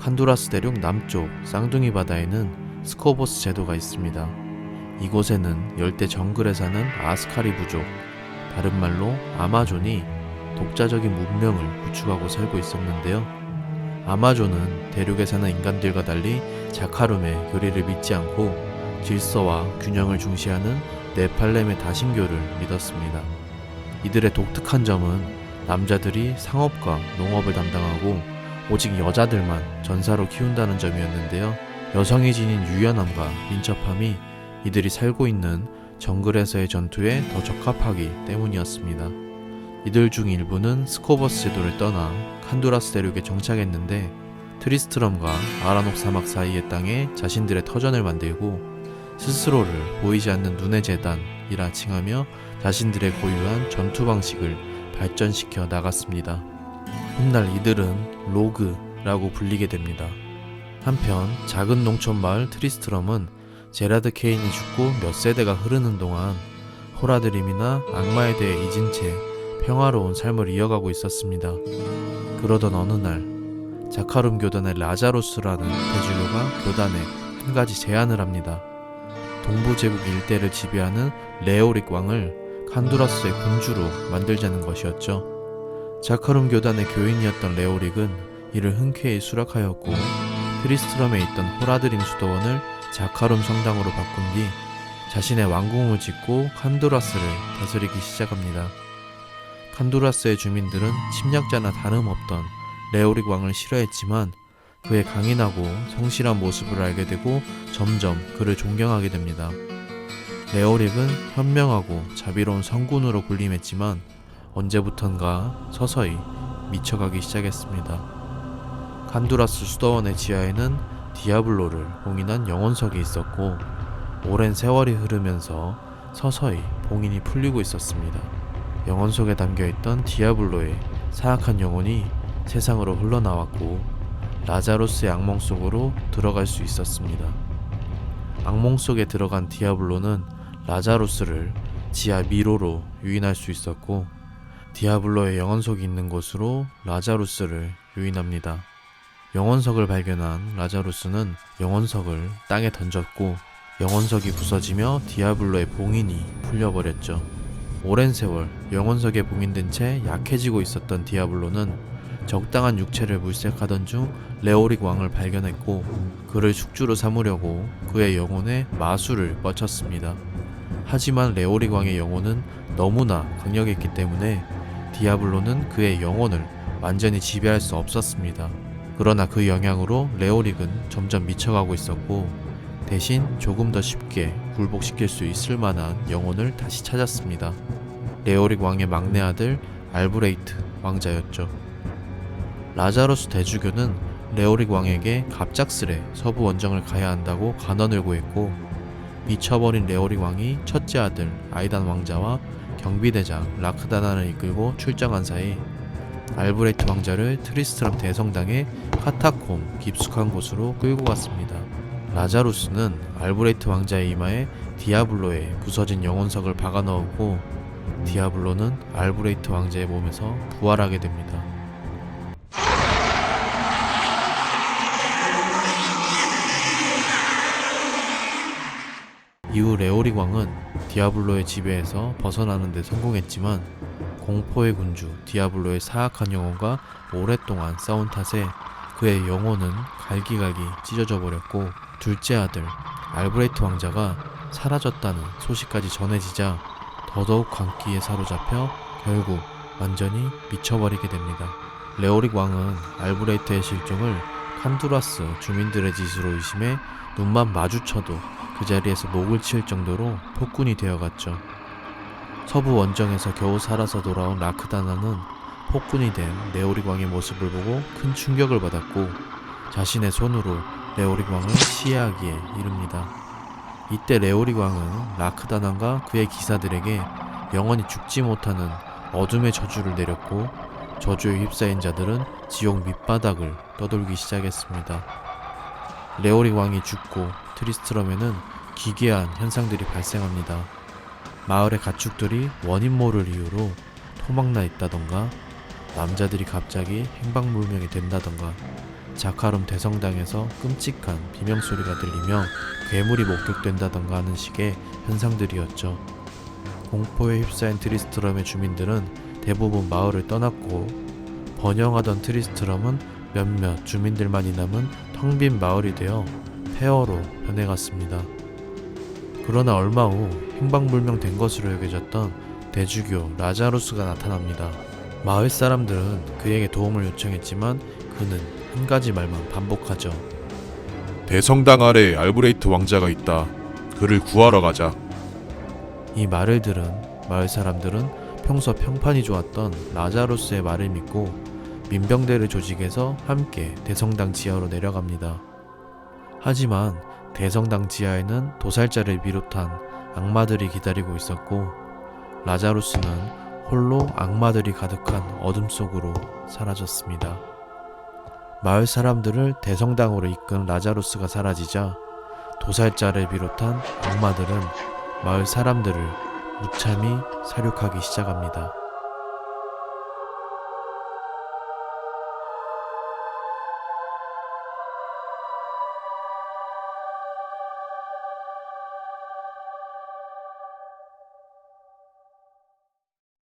칸두라스 대륙 남쪽 쌍둥이 바다에는 스코보스 제도가 있습니다. 이곳에는 열대 정글에 사는 아스카리 부족, 다른 말로 아마존이 독자적인 문명을 구축하고 살고 있었는데요. 아마존은 대륙에 사는 인간들과 달리 자카룸의 교리를 믿지 않고 질서와 균형을 중시하는 네팔렘의 다신교를 믿었습니다. 이들의 독특한 점은 남자들이 상업과 농업을 담당하고 오직 여자들만 전사로 키운다는 점이었는데요. 여성이 지닌 유연함과 민첩함이 이들이 살고 있는 정글에서의 전투에 더 적합하기 때문이었습니다. 이들 중 일부는 스코버스 제도를 떠나 칸두라스 대륙에 정착했는데 트리스트럼과 아라녹 사막 사이의 땅에 자신들의 터전을 만들고 스스로를 보이지 않는 눈의 재단이라 칭하며 자신들의 고유한 전투 방식을 발전시켜 나갔습니다. 훗날 이들은 로그라고 불리게 됩니다. 한편 작은 농촌 마을 트리스트럼은 제라드 케인이 죽고 몇 세대가 흐르는 동안 호라드림이나 악마에 대해 잊은 채 평화로운 삶을 이어가고 있었습니다. 그러던 어느 날 자카룸 교단의 라자로스라는 대주교가 교단에 한 가지 제안을 합니다. 동부 제국 일대를 지배하는 레오릭 왕을 칸두라스의 군주로 만들자는 것이었죠. 자카룸 교단의 교인이었던 레오릭은 이를 흔쾌히 수락하였고 트리스트럼에 있던 호라드림 수도원을 자카룸 성당으로 바꾼 뒤 자신의 왕궁을 짓고 칸두라스를 다스리기 시작합니다. 칸두라스의 주민들은 침략자나 다름없던 레오릭 왕을 싫어했지만 그의 강인하고 성실한 모습을 알게 되고 점점 그를 존경하게 됩니다. 레오릭은 현명하고 자비로운 성군으로 군림했지만 언제부턴가 서서히 미쳐가기 시작했습니다. 칸두라스 수도원의 지하에는 디아블로를 봉인한 영혼석이 있었고 오랜 세월이 흐르면서 서서히 봉인이 풀리고 있었습니다. 영혼 속에 담겨 있던 디아블로의 사악한 영혼이 세상으로 흘러나왔고 라자로스의 악몽 속으로 들어갈 수 있었습니다. 악몽 속에 들어간 디아블로는 라자로스를 지하 미로로 유인할 수 있었고 디아블로의 영혼석이 있는 곳으로 라자루스를 유인합니다. 영혼석을 발견한 라자루스는 영혼석을 땅에 던졌고 영혼석이 부서지며 디아블로의 봉인이 풀려버렸죠. 오랜 세월 영혼석에 봉인된 채 약해지고 있었던 디아블로는 적당한 육체를 물색하던 중 레오릭 왕을 발견했고 그를 숙주로 삼으려고 그의 영혼에 마술을 뻗쳤습니다. 하지만 레오릭 왕의 영혼은 너무나 강력했기 때문에 디아블로는 그의 영혼을 완전히 지배할 수 없었습니다. 그러나 그 영향으로 레오릭은 점점 미쳐가고 있었고 대신 조금 더 쉽게 굴복시킬 수 있을 만한 영혼을 다시 찾았습니다. 레오릭 왕의 막내 아들 알브레이트 왕자였죠. 라자로스 대주교는 레오릭 왕에게 갑작스레 서부 원정을 가야 한다고 간언을 구했고 미쳐버린 레오릭 왕이 첫째 아들 아이단 왕자와 경비대장 라크다나를 이끌고 출정한 사이 알브레이트 왕자를 트리스트람 대성당의 카타콤 깊숙한 곳으로 끌고 갔습니다. 라자루스는 알브레이트 왕자의 이마에 디아블로의 부서진 영혼석을 박아 넣었고 디아블로는 알브레이트 왕자의 몸에서 부활하게 됩니다. 이후 레오릭 왕은 디아블로의 지배에서 벗어나는 데 성공했지만 공포의 군주 디아블로의 사악한 영혼과 오랫동안 싸운 탓에 그의 영혼은 갈기갈기 찢어져 버렸고 둘째 아들 알브레이트 왕자가 사라졌다는 소식까지 전해지자 더더욱 광기에 사로잡혀 결국 완전히 미쳐버리게 됩니다. 레오릭 왕은 알브레이트의 실종을 칸두라스 주민들의 짓으로 의심해 눈만 마주쳐도 그 자리에서 목을 칠 정도로 폭군이 되어갔죠. 서부 원정에서 겨우 살아서 돌아온 라크다나는 폭군이 된 왕의 모습을 보고 큰 충격을 받았고 자신의 손으로 레오릭 왕을 시해하기에 이릅니다. 이때 레오릭 왕은 라크다난과 그의 기사들에게 영원히 죽지 못하는 어둠의 저주를 내렸고 저주에 휩싸인 자들은 지옥 밑바닥을 떠돌기 시작했습니다. 레오릭 왕이 죽고 트리스트럼에는 기괴한 현상들이 발생합니다. 마을의 가축들이 원인 모를 이유로 토막나 있다던가 남자들이 갑자기 행방불명이 된다던가 자카룸 대성당에서 끔찍한 비명소리가 들리며 괴물이 목격된다던가 하는 식의 현상들이었죠. 공포에 휩싸인 트리스트럼의 주민들은 대부분 마을을 떠났고 번영하던 트리스트럼은 몇몇 주민들만이 남은 텅 빈 마을이 되어 폐허로 변해갔습니다. 그러나 얼마 후 행방불명된 것으로 여겨졌던 대주교 라자루스가 나타납니다. 마을 사람들은 그에게 도움을 요청했지만 그는 한 가지 말만 반복하죠. 대성당 아래 알브레이트 왕자가 있다. 그를 구하러 가자. 이 말을 들은 마을 사람들은 평소 평판이 좋았던 라자루스의 말을 믿고 민병대를 조직해서 함께 대성당 지하로 내려갑니다. 하지만 대성당 지하에는 도살자를 비롯한 악마들이 기다리고 있었고 라자루스는 홀로 악마들이 가득한 어둠 속으로 사라졌습니다. 마을 사람들을 대성당으로 이끈 라자루스가 사라지자 도살자를 비롯한 악마들은 마을 사람들을 무참히 사륙하기 시작합니다.